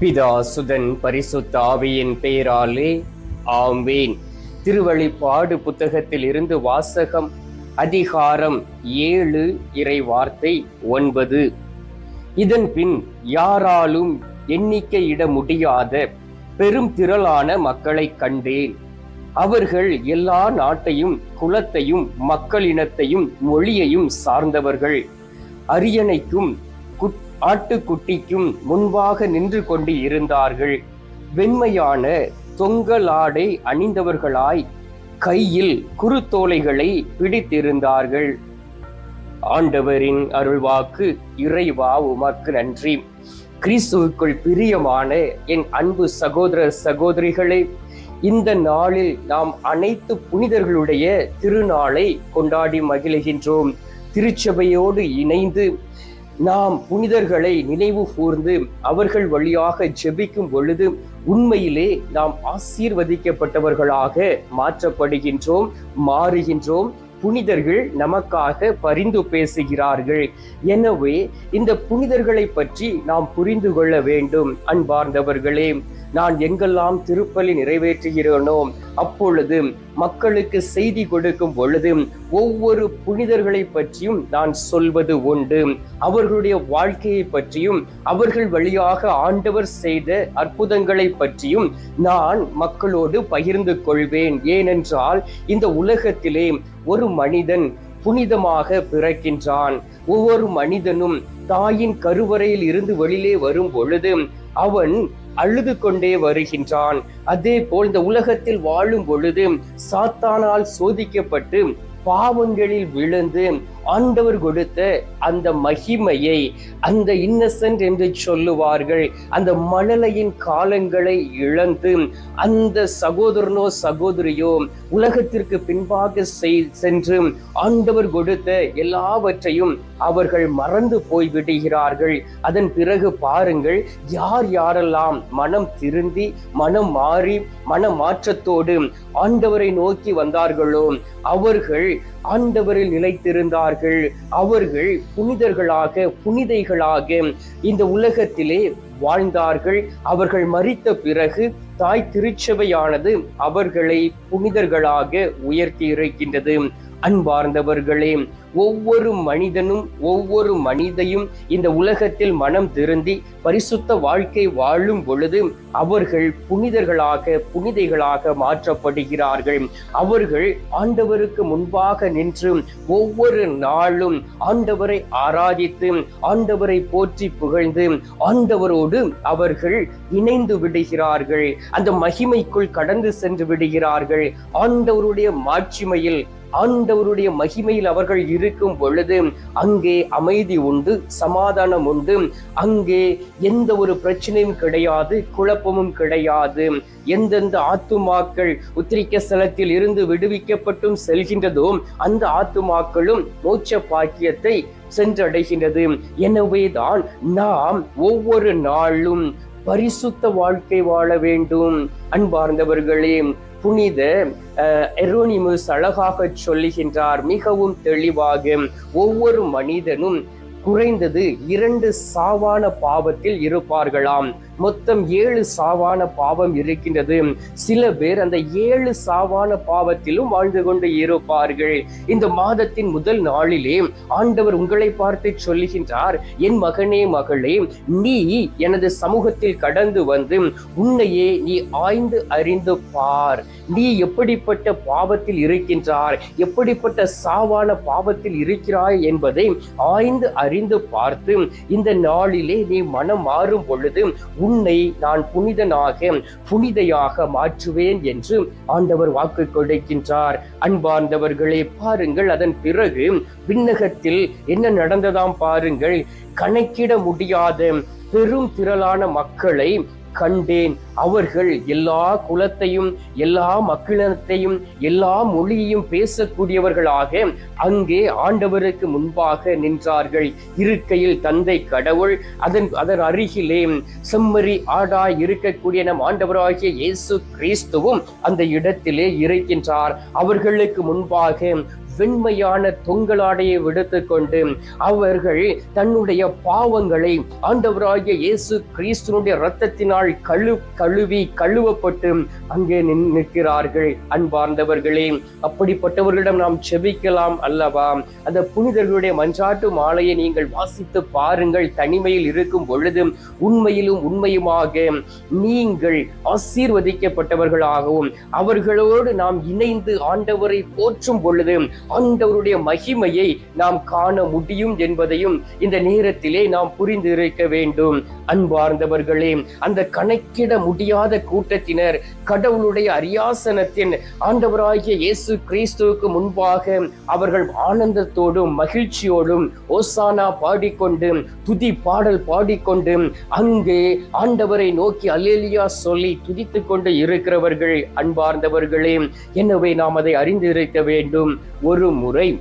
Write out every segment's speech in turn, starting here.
பிதா சுதன் பரிசுத்த ஆவியின் பெயராலே ஆம்பேன் திருவழிப்பாடு புத்தகத்தில் இருந்து வாசகம் அதிகாரம் ஏழு இறை வார்த்தை ஒன்பது. இதன் பின் யாராலும் எண்ணிக்கையிட முடியாத பெரும் திரளான மக்களைக் கண்டேன். அவர்கள் எல்லா நாட்டையும் குலத்தையும் மக்களினத்தையும் மொழியையும் சார்ந்தவர்கள். அரியணைக்கும் குட்- ஆட்டுக்குட்டிக்கும் முன்பாக நின்று கொண்டு இருந்தார்கள். வெண்மையான தொங்கலாடை அணிந்தவர்களாய் கையில் குறுத்தோலைகளை பிடித்திருந்தார்கள். ஆண்டவரின் அருள்வாக்கு இறைவா உமக்கு நன்றி. கிறிஸ்துவுக்குள் பிரியமான என் அன்பு சகோதர சகோதரிகளே இந்த நாளில் நாம் அனைத்து புனிதர்களுடைய திருநாளை கொண்டாடி மகிழ்கின்றோம். திருச்சபையோடு இணைந்து நாம் புனிதர்களை நினைவு கூர்ந்து அவர்கள் வழியாக ஜெபிக்கும் பொழுது உண்மையிலே நாம் ஆசீர்வதிக்கப்பட்டவர்களாக மாற்றப்படுகின்றோம் மாறுகின்றோம். புனிதர்கள் நமக்காக பரிந்து பேசுகிறார்கள். எனவே இந்த புனிதர்களை பற்றி நாம் புரிந்து கொள்ள வேண்டும் அன்பார்ந்தவர்களே. நான் எங்கெல்லாம் திருப்பலி நிறைவேற்றுகிறேனோ அப்பொழுது மக்களுக்கு செய்தி கொடுக்கும் பொழுது ஒவ்வொரு புனிதர்களை பற்றியும் நான் சொல்வது உண்டு. அவர்களுடைய வாழ்க்கையை பற்றியும் அவர்கள் வழியாக ஆண்டவர் செய்த அற்புதங்களை பற்றியும் நான் மக்களோடு பகிர்ந்து கொள்வேன். ஏனென்றால் இந்த உலகத்திலே ஒரு மனிதன் புனிதமாக பிறக்கின்றான். ஒவ்வொரு மனிதனும் தாயின் கருவறையில் இருந்து வெளியிலே வரும் பொழுது அவன் அழுது கொண்டே வருகின்றான். அதே போல் இந்த உலகத்தில் வாழும் பொழுது சாத்தானால் சோதிக்கப்பட்டு பாவங்களில் விழுந்து ஆண்டவர் கொடுத்த அந்த மகிமையை அந்த இன்னசென்ட் என்று சொல்லுவார்கள் அந்த மழலையின் காலங்களை இழந்து அந்த சகோதரனோ சகோதரியோ உலகத்திற்கு பின்பாக செய்- சென்று ஆண்டவர் கொடுத்த எல்லாவற்றையும் அவர்கள் மறந்து போய் விடுகிறார்கள். அதன் பிறகு பாருங்கள் யார் யாரெல்லாம் மனம் திருந்தி மனம் மாறி மன மாற்றத்தோடு ஆண்டவரை நோக்கி வந்தார்களோ அவர்கள் ஆண்டவரில் நிலைத்திருந்தார்கள். அவர்கள் புனிதர்களாக புனிதைகளாக இந்த உலகத்திலே வாழ்ந்தார்கள். அவர்கள் மறித்த பிறகு தாய் திருச்சபையானது அவர்களை புனிதர்களாக உயர்த்தி இருக்கின்றது அன்பார்ந்தவர்களே ஒவ்வொரு மனிதனும் ஒவ்வொரு மனிதையும் இந்த உலகத்தில் மனம் திருந்தி பரிசுத்த வாழ்க்கை வாழும் பொழுது அவர்கள் புனிதர்களாக புனிதைகளாக மாற்றப்படுகிறார்கள். அவர்கள் ஆண்டவருக்கு முன்பாக நின்று ஒவ்வொரு நாளும் ஆண்டவரை ஆராதித்து ஆண்டவரை போற்றி புகழ்ந்து ஆண்டவரோடு அவர்கள் இணைந்து விடுகிறார்கள். அந்த மகிமைக்குள் கடந்து சென்று விடுகிறார்கள். ஆண்டவருடைய மாட்சிமையில் ஆண்டவருடைய மகிமையில் அவர்கள் இருக்கும் பொழுது அங்கே அமைதி உண்டு சமாதானம் உண்டு. அங்கே எந்த ஒரு பிரச்சனையும் கிடையாது குழப்பமும் கிடையாது. எந்தெந்த ஆத்துமாக்கள் உத்திரிக்க ஸ்தலத்தில் இருந்து விடுவிக்கப்பட்டும் செல்கின்றதோ அந்த ஆத்துமாக்களும் மோட்ச பாக்கியத்தை சென்றடைகின்றது. எனவேதான் நாம் ஒவ்வொரு நாளும் பரிசுத்த வாழ்க்கை வாழ வேண்டும். அன்பார்ந்தவர்களே புனித எரோனிமுஸ் அழகாக சொல்லுகின்றார். மிகவும் தெளிவாக ஒவ்வொரு மனிதனும் குறைந்தது இரண்டு சாவான பாவத்தில் இருப்பார்களாம். மொத்தம் ஏழு சாவான பாவம் இருக்கின்றது. சில பேர் அந்த ஏழு சாவான பாவத்திலும் வாழ்ந்து கொண்டு இருப்பார்கள். இந்த மாதத்தின் முதல் நாளிலே ஆண்டவர் உங்களை பார்த்து சொல்லுகின்றார் என் மகனே மகளே நீ எனது சமூகத்தில் கடந்து வந்து உன்னையே நீ ஆய்ந்து அறிந்து பார். நீ எப்படிப்பட்ட பாவத்தில் இருக்கின்றார் எப்படிப்பட்ட சாவான பாவத்தில் இருக்கிறாய் என்பதை ஆய்ந்து அறிந்து பார்த்து இந்த நாளிலே நீ மனம் மாறும் பொழுது உன்னை நான் புனிதனாக புனிதையாக மாற்றுவேன் என்று ஆண்டவர் வாக்கு கொடுக்கின்றார் அன்பார்ந்தவர்களே பாருங்கள் அதன் பிறகு விண்ணகத்தில் என்ன நடந்ததாம் பாருங்கள். கணக்கிட முடியாத பெரும் திரளான மக்களை கண்டேன். அவர்கள் எல்லா குலத்தையும் எல்லா மக்களினத்தையும் எல்லா மொழியையும் பேசக்கூடியவர்களாக அங்கே ஆண்டவருக்கு முன்பாக நின்றார்கள். இருக்கையில் தந்தை கடவுள் அதன் அதன் அருகிலே செம்மறி ஆடாய் இருக்கக்கூடிய நம் ஆண்டவராகிய இயேசு கிறிஸ்துவும் அந்த இடத்திலே இருக்கின்றார். அவர்களுக்கு முன்பாக வெண்மையான தொங்கலாடையை விடுத்து கொண்டு அவர்கள் தன்னுடைய பாவங்களை ஆண்டவராகிய இயேசு கிறிஸ்துனுடைய இரத்தத்தினால் கழு கழுவி கழுவப்பட்டு அங்கே நின்- நிற்கிறார்கள். அன்பார்ந்தவர்களே அப்படிப்பட்டவர்களிடம் நாம் செபிக்கலாம் அல்லவா? அந்த புனிதர்களுடைய மஞ்சாட்டு மாலையை நீங்கள் வாசித்து பாருங்கள். தனிமையில் இருக்கும் பொழுது உண்மையிலும் உண்மையுமாக நீங்கள் ஆசீர்வதிக்கப்பட்டவர்களாகவும் அவர்களோடு நாம் இணைந்து ஆண்டவரை போற்றும் பொழுது ஆண்டவருடைய மகிமையை நாம் காண முடியும் என்பதையும் இந்த நேரத்திலே நாம் புரிந்திருக்க வேண்டும். அன்பார்ந்தவர்களே அந்த கணக்கிட முடியாத கூட்டத்தினர் கடவுளுடைய அரியாசனத்தின் ஆண்டவராகிய இயேசு கிறிஸ்துவுக்கு முன்பாக அவர்கள் ஆனந்தத்தோடும் மகிழ்ச்சியோடும் ஓசானா பாடிக்கொண்டு துதி பாடல் பாடிக்கொண்டு அங்கே ஆண்டவரை நோக்கி அலேலியா சொல்லி துதித்து கொண்டு இருக்கிறவர்கள் அன்பார்ந்தவர்களே எனவே நாம் அதை அறிந்திருக்க வேண்டும். ஒரு முறை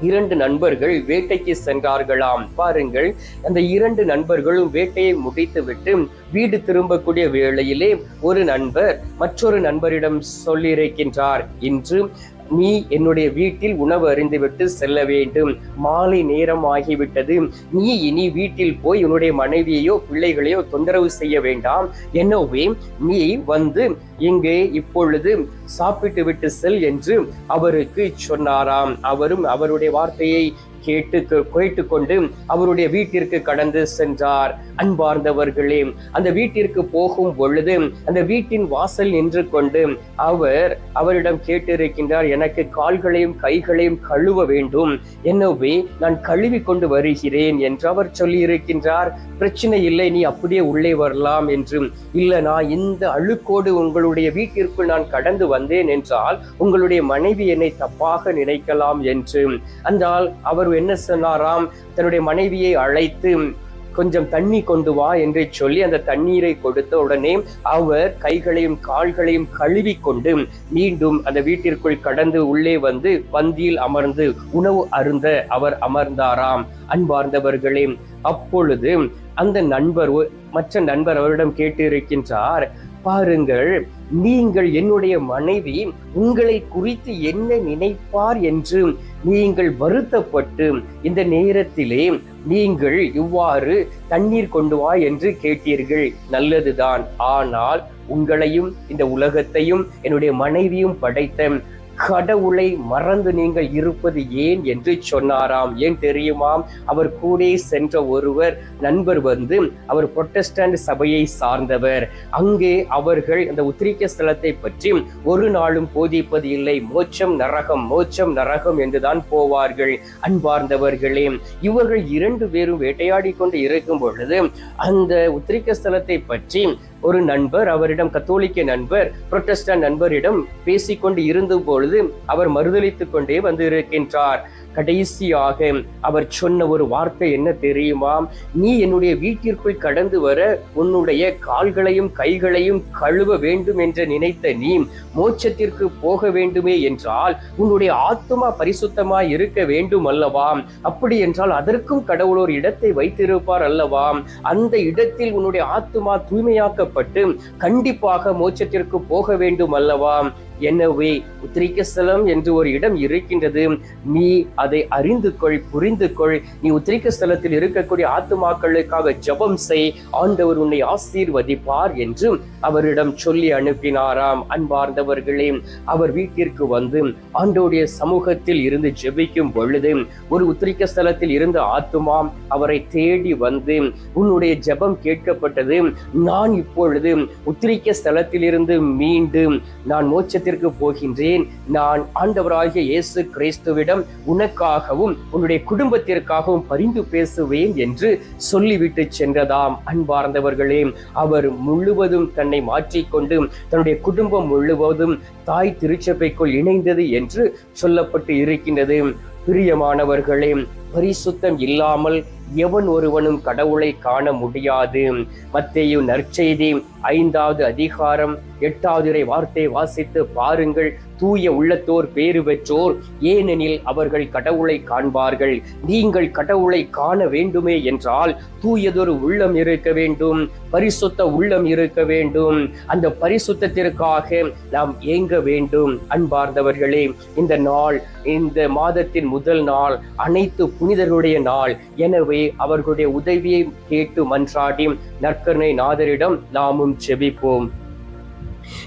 இரண்டு நண்பர்கள் வேட்டைக்கு சென்றார்களாம். பாருங்கள் அந்த இரண்டு நண்பர்களும் வேட்டையை முடித்துவிட்டு வீடு திரும்பக்கூடிய வேளையிலே ஒரு நண்பர் மற்றொரு நண்பரிடம் சொல்லியிருக்கின்றார். இன்று நீ என்னுடைய வீட்டில் உணவு அறிந்துவிட்டு செல்ல வேண்டும். மாலை நேரம் ஆகிவிட்டது. நீ இனி வீட்டில் போய் உன்னுடைய மனைவியையோ பிள்ளைகளையோ தொந்தரவு செய்ய வேண்டாம். எனவே நீ வந்து இங்கே இப்பொழுது சாப்பிட்டு விட்டு செல் என்று அவருக்கு சொன்னாராம். அவரும் அவருடைய வார்த்தையை கேட்டு கேட்டுக்கொண்டு அவருடைய வீட்டிற்கு கடந்து சென்றார். அன்பார்ந்தவர்களே அந்த வீட்டிற்கு போகும் பொழுது அந்த வீட்டின் வாசல் நின்று கொண்டு அவர் அவரிடம் கேட்டிருக்கின்றார் எனக்கு கால்களையும் கைகளையும் கழுவ வேண்டும். எனவே நான் கழுவி கொண்டு வருகிறேன் என்று அவர் சொல்லியிருக்கின்றார். பிரச்சனை இல்லை நீ அப்படியே உள்ளே வரலாம் என்று. இல்லை நான் இந்த அழுக்கோடு உங்களுடைய வீட்டிற்குள் நான் கடந்து வந்தேன் என்றால் உங்களுடைய மனைவி என்னை தப்பாக நினைக்கலாம் என்று. அந்தால் அவர் என்ன சொன்னாராம்? தன்னுடைய மனைவியை அழைத்து கொஞ்சம் தண்ணி கொண்டு வா என்று சொல்லி அந்த தண்ணீரை கொடுத்த உடனே அவர் கைகளையும் கால்களையும் கழுவி கொண்டு மீண்டும் அந்த வீட்டிற்குள் கடந்து உள்ளே வந்து பந்தியில் அமர்ந்து உணவு அருந்த அவர் அமர்ந்தாராம். அன்பார்ந்தவர்களே அப்பொழுது அந்த நண்பர் மற்ற நண்பர் அவரிடம் கேட்டிருக்கின்றார் பாருங்கள் நீங்கள் என்னுடைய மனைவி உங்களை குறித்து என்ன நினைப்பார் என்று நீங்கள் வருத்தப்பட்டு இந்த நேரத்திலே நீங்கள் இவ்வாறு தண்ணீர் கொண்டு வா என்று கேட்டீர்கள். நல்லதுதான். ஆனால் உங்களையும் இந்த உலகத்தையும் என்னுடைய மனைவியும் படைத்த கடவுளை மறந்து நீங்கள் இருப்பது ஏன் என்று சொன்னாராம். ஏன் தெரியுமாம்? அவர் கூட சென்ற ஒருவர் நண்பர் வந்து அவர் புரொட்டஸ்டன்ட் சபையை சார்ந்தவர். அங்கே அவர்கள் அந்த உத்திரிக்க ஸ்தலத்தை பற்றி ஒரு நாளும் போதிப்பது இல்லை. மோட்சம் நரகம் மோட்சம் நரகம் என்றுதான் போவார்கள் அன்பார்ந்தவர்களே. இவர்கள் இரண்டு பேரும் வேட்டையாடி கொண்டு இருக்கும் பொழுது அந்த உத்திரிக்க ஸ்தலத்தை பற்றி ஒரு நண்பர் அவரிடம் கத்தோலிக்க நண்பர் புரொட்டஸ்டன் நண்பரிடம் பேசிக்கொண்டு இருந்த பொழுது அவர் மறுதளித்துக் கொண்டே வந்திருக்கின்றார். கடைசியாக அவர் சொன்ன ஒரு வார்த்தை என்ன தெரியுமா? நீ என்னுடைய வீட்டிற்குள் கடந்து வர உன்னுடைய கால்களையும் கைகளையும் கழுவ வேண்டும் என்று நினைத்த நீ மோட்சத்திற்கு போக வேண்டுமே என்றால் உன்னுடைய ஆத்மா பரிசுத்தமாய் இருக்க வேண்டும் அல்லவா? அப்படி என்றால் அதற்கும் கடவுள் ஒரு இடத்தை வைத்திருப்பார் அல்லவா? அந்த இடத்தில் உன்னுடைய ஆத்மா தூய்மையாக்கப்பட்டு கண்டிப்பாக மோட்சத்திற்கு போக வேண்டும் அல்லவா? எனவே உத்திரிக்கஸ்தலம் என்று ஒரு இடம் இருக்கின்றது. நீ அதை அறிந்து கொள் புரிந்து கொள் நீ உத்திரிக்க ஸ்தலத்தில் இருக்கக்கூடிய ஆத்துமாக்களுக்காக ஜபம் செய். ஆண்டவர் உன்னை ஆசீர்வதிப்பார் என்று அவரிடம் சொல்லி அனுப்பினாராம். அன்பார்ந்தவர்களே அவர் வீட்டிற்கு வந்து ஆண்டோடைய சமூகத்தில் இருந்து ஜெபிக்கும் பொழுது ஒரு உத்திரிக்க ஸ்தலத்தில் இருந்த ஆத்துமா அவரை தேடி வந்து உன்னுடைய ஜெபம் கேட்கப்பட்டது. நான் இப்பொழுது உத்திரிக்க ஸ்தலத்திலிருந்து மீண்டும் நான் மோட்சத்திற்கு போகின்றேன். நான் ஆண்டவராகிய இயேசு கிறிஸ்துவிடம் உனக்காகவும் உன்னுடைய குடும்பத்திற்காகவும் பரிந்து பேசுவேன் என்று சொல்லிவிட்டு சென்றதாம். அன்பார்ந்தவர்களே அவர் முழுவதும் தன்னை மாற்றிக்கொண்டு தன்னுடைய குடும்பம் முழுவதும் தாய் திருச்சபைக்குள் இணைந்தது என்று சொல்லப்பட்டு இருக்கின்றது. பிரியமானவர்களே பரிசுத்தம் இல்லாமல் எவன் ஒருவனும் கடவுளை காண முடியாது. மத்தேயு நற்செய்தி ஐந்தாவது அதிகாரம் எட்டாவது இறை வார்த்தை வாசித்து பாருங்கள். தூய உள்ளத்தோர் பேறு பெற்றோர் ஏனெனில் அவர்கள் கடவுளை காண்பார்கள். நீங்கள் கடவுளை காண வேண்டுமே என்றால் தூயதொரு உள்ளம் இருக்க வேண்டும் பரிசுத்த உள்ளம் இருக்க வேண்டும். அந்த பரிசுத்தத்திற்காக நாம் ஏங்க வேண்டும் அன்பார்ந்தவர்களே. இந்த நாள் இந்த மாதத்தின் முதல் நாள் அனைத்து புனிதருடைய நாள். எனவே அவர்களுடைய உதவியை கேட்டு மன்றாடி நற்கருணை நாதரிடம் நாமும் செபிப்போம்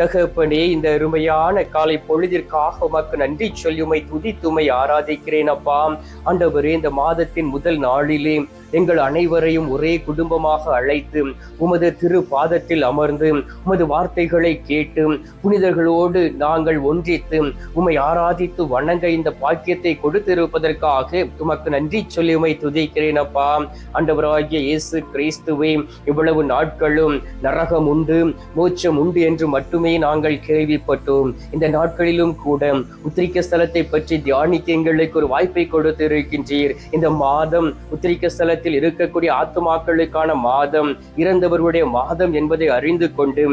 தகப்பனே இந்த அருமையான காலை பொழுதிற்காக உமக்கு நன்றி சொல்லுமை துதித்துமை ஆராதிக்கிறேன் அப்பா. ஆண்டவரே இந்த மாதத்தின் முதல் நாளிலே எங்கள் அனைவரையும் ஒரே குடும்பமாக அழைத்து உமது திரு பாதத்தில் அமர்ந்து உமது வார்த்தைகளை கேட்டு புனிதர்களோடு நாங்கள் ஒன்றித்து உமை ஆராதித்து வணங்க இந்த பாக்கியத்தை கொடுத்திருப்பதற்காக உமக்கு நன்றி சொல்லி உமை துதிக்கிறேன் அப்பா. ஆண்டவராகிய இயேசு கிறிஸ்துவே இவ்வளவு நாட்களும் நரகம் உண்டு மோச்சம் உண்டு என்று மட்டுமே நாங்கள் கேள்விப்பட்டோம். இந்த நாட்களிலும் கூட உத்திரிக்க ஸ்தலத்தை பற்றி தியானிக்க எங்களுக்கு ஒரு வாய்ப்பை கொடுத்திருக்கின்றீர். இந்த மாதம் உத்திரிக்க ஸ்தலத்தில் இருக்கக்கூடிய ஆத்துமாக்களுக்கான மாதம் இறந்தவர்களுடைய மாதம் என்பதை அறிந்து கொண்டு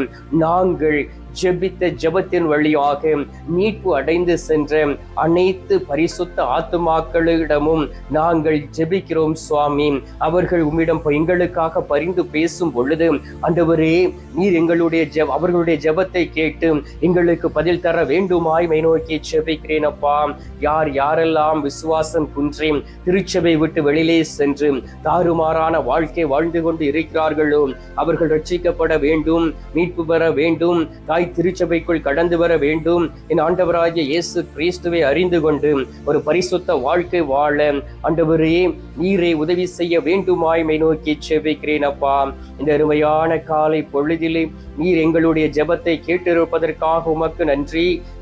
நாங்கள் ஜெபித்த ஜெபத்தின் வழியாக மீட்பு அடைந்து சென்ற அனைத்து பரிசுத்த ஆத்துமாக்களிடமும் நாங்கள் ஜெபிக்கிறோம் சுவாமி. அவர்கள் உம்மிடம் எங்களுக்காக பரிந்து பேசும் பொழுது ஆண்டவரே நீர் எங்களுடைய ஜெப அவர்களுடைய ஜெபத்தை கேட்டு எங்களுக்கு பதில் தர வேண்டுமாய் மை நோக்கி ஜெபிக்கிறேன் அப்பா. யார் யாரெல்லாம் விசுவாசம் குன்றி திருச்சபை விட்டு வெளியிலே சென்று தாறுமாறான வாழ்க்கை வாழ்ந்து கொண்டு இருக்கிறார்களோ அவர்கள் ரட்சிக்கப்பட வேண்டும் மீட்பு பெற வேண்டும் தாய் திருச்சபைக்குள் கடந்து வர வேண்டும். என் ஆண்டவராகிய இயேசு கிறிஸ்துவை அறிந்து கொண்டு ஒரு பரிசுத்த வாழ்க்கை வாழ. ஆண்டவரே நீரை உதவி செய்ய வேண்டுமாய்மை நோக்கி செபிக்கிறேன் அப்பா. இந்த அருமையான காலை பொழுதிலே நீர் எங்களுடைய ஜெபத்தை கேட்டிருப்பதற்காக உமக்கு நன்றி.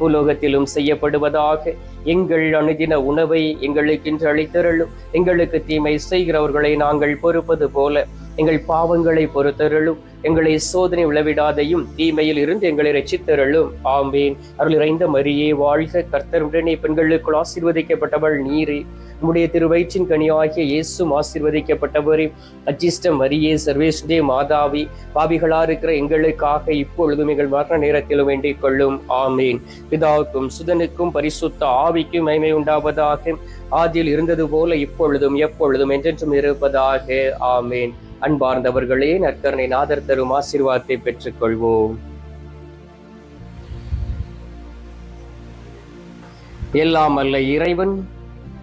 பூலோகத்திலும் செய்யப்படுவதாக. எங்கள் அணுதின உணவை எங்களுக்கு இன்று அளித்தருளும். எங்களுக்கு தீமை செய்கிறவர்களை நாங்கள் பொறுப்பது போல. எங்கள் பாவங்களை பொறுத்தருளும். எங்களை சோதனை விளைவிடாதையும் தீமையில் இருந்து எங்களை ரச்சித்தருளும் ஆம்பேன் அருள் இறைந்த மரியே வாழ்க கர்த்தருடனே பெண்களுக்குள் ஆசீர்வதிக்கப்பட்டவள் நீரே. உம்முடைய திருவயிற்றின் கனியாகிய இயேசும் ஆசீர்வதிக்கப்பட்டவரே அஜிஷ்ட மரியே சர்வேஸ்வரே மாதாவி பாவிகளா இருக்கிற எங்களுக்காக இப்பொழுதும் எங்கள் மரண நேரத்திலும் வேண்டிக் கொள்ளும் ஆமேன். பிதாவுக்கும் சுதனுக்கும் பரிசுத்த ஆவிக்கும் மைமை உண்டாவதாக ஆதியில் இருந்தது போல இப்பொழுதும் எப்பொழுதும் என்றென்றும் இருப்பதாக. ஆமேன். அன்பார்ந்தவர்களே நற்கரணை நாதர் தரும் ஆசீர்வாதத்தை பெற்றுக்கொள்வோம். எல்லாம் அல்ல இறைவன்